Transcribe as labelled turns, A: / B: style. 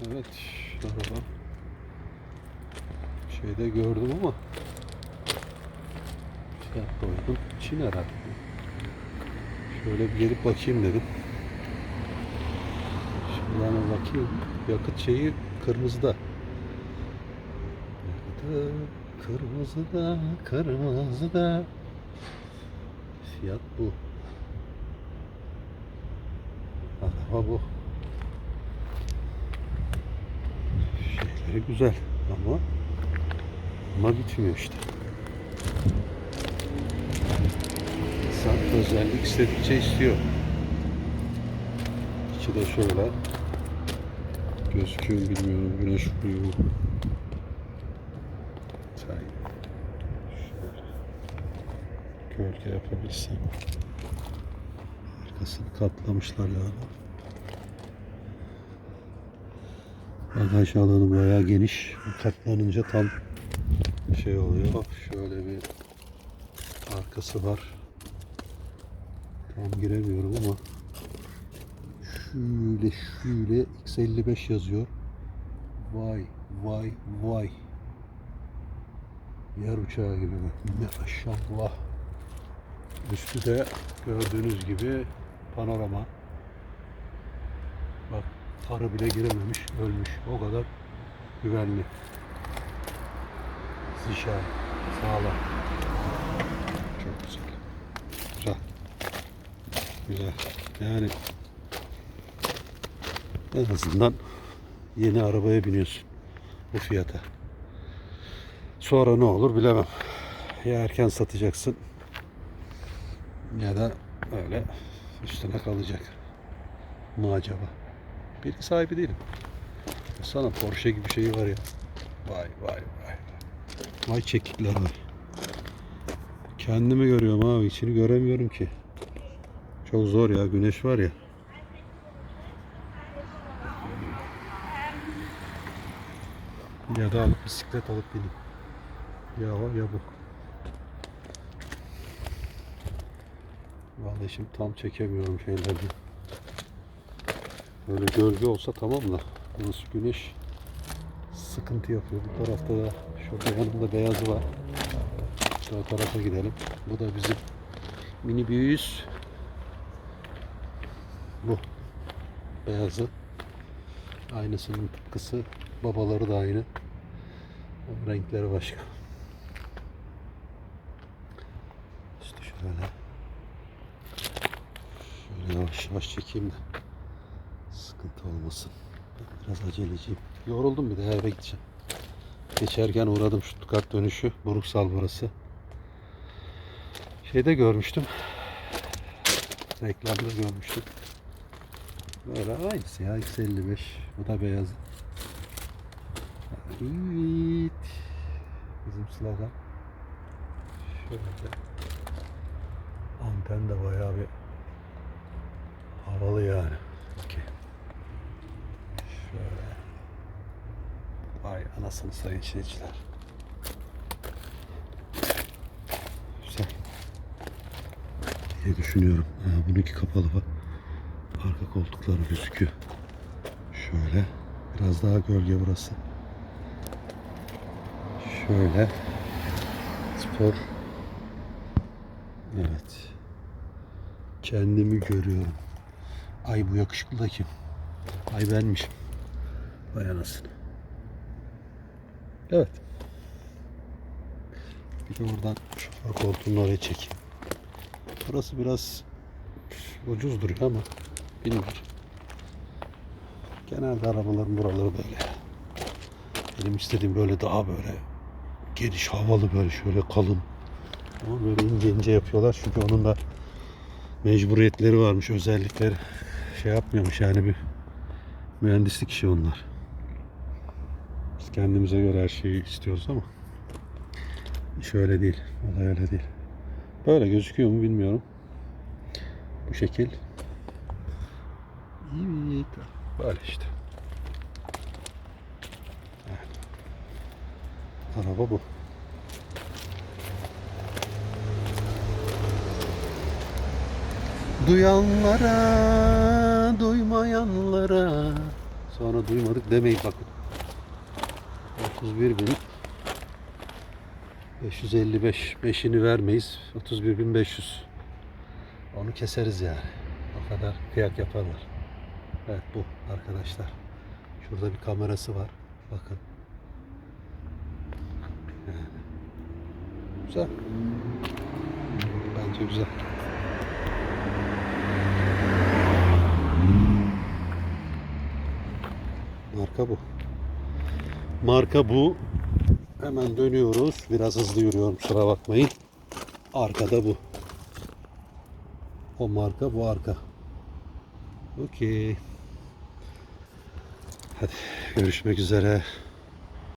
A: Evet. Araba. Şeyde gördüm ama fiyat koydum. Çin herhalde. Şöyle bir gelip bakayım dedim. Şuradan bakayım. Yakıt şeyi kırmızıda. Yakıtı kırmızıda, kırmızıda. Fiyat bu. Araba bu. Şeyleri güzel ama ama bitmiyor işte. İnsan özellik istedikçe istiyor. İçi de şöyle gözüküyor bilmiyorum. Güneş vuruyor? Çay. Şöyle. Gölge yapabilsem. Arkasını katlamışlar ya. Bagaj alanı bayağı geniş. Katlanınca tam şey oluyor. Şöyle bir arkası var. Tam giremiyorum ama şöyle şöyle X55 yazıyor. Vay vay vay. Yer uçağı gibi. Maşallah. Üstü de gördüğünüz gibi panorama. Bak arı bile girememiş, ölmüş. O kadar güvenli. Zişay, sağlam. Çok güzel. Güzel. Güzel. Yani en azından yeni arabaya biniyorsun bu fiyata. Sonra ne olur bilemem. Ya erken satacaksın ya da öyle üstüne kalacak mı acaba? Bilgi sahibi değilim. Sana Porsche gibi şeyi var ya. Vay vay vay. Vay çekikler var. Kendimi görüyorum abi. içini göremiyorum ki. Çok zor ya. Güneş var ya. Ya da alıp bisiklet alıp bineyim. Ya o ya bu. Vallahi şimdi tam çekemiyorum şeyleri. Böyle gölge olsa tamam da burası güneş sıkıntı yapıyor. Bu tarafta da şurada yanımda beyazı var. Şu tarafa gidelim. Bu da bizim minibüs. Bu. Beyazı. Aynısının tıpkısı. Babaları da aynı. Renkleri başka. İşte şöyle. Şöyle yavaş yavaş çekeyim de sıkıntı olmasın. Biraz aceleciyim. Yoruldum bir de eve gideceğim. Geçerken uğradım Stuttgart dönüşü. Bruksal burası. Şeyde görmüştüm. Reklamda görmüştüm. Böyle aynısı ya X55. Bu da beyaz. Evet. Bizim slogan. Şöyle. Anten de bayağı bir havalı yani. Okey. Şöyle. Anasını sayın seyirciler. Güzel. diye düşünüyorum. Ha, bununki kapalı bak. Arka koltukları gözüküyor. Şöyle. Biraz daha gölge burası. Şöyle. Spor. Evet. Kendimi görüyorum. Ay bu yakışıklı da kim? Ay benmişim. Vay anasını. Evet. Bir de oradan şu koltuğunu oraya çekeyim. Burası biraz ucuz duruyor ama bilmiyorum. Genelde arabaların buraları böyle. Benim istediğim böyle daha böyle geniş havalı böyle şöyle kalın. Ama böyle ince ince yapıyorlar çünkü onun da mecburiyetleri varmış özellikleri şey yapmıyormuş yani bir mühendislik işi onlar. Kendimize göre her şeyi istiyoruz ama iş öyle değil. Olay öyle değil. Böyle gözüküyor mu bilmiyorum. Bu şekil. Böyle işte. Evet. Araba bu. Duyanlara, duymayanlara Sonra duymadık demeyin bakın. 31 bin 555 5'ini vermeyiz. 31.500 Onu keseriz yani. O kadar kıyak yaparlar. Evet bu arkadaşlar. Şurada bir kamerası var. Bakın. Yani. Güzel. Bence güzel. Marka bu. Marka bu. Hemen dönüyoruz. Biraz hızlı yürüyorum kusura bakmayın. Arkada bu. O marka bu arka. Okey. Hadi görüşmek üzere.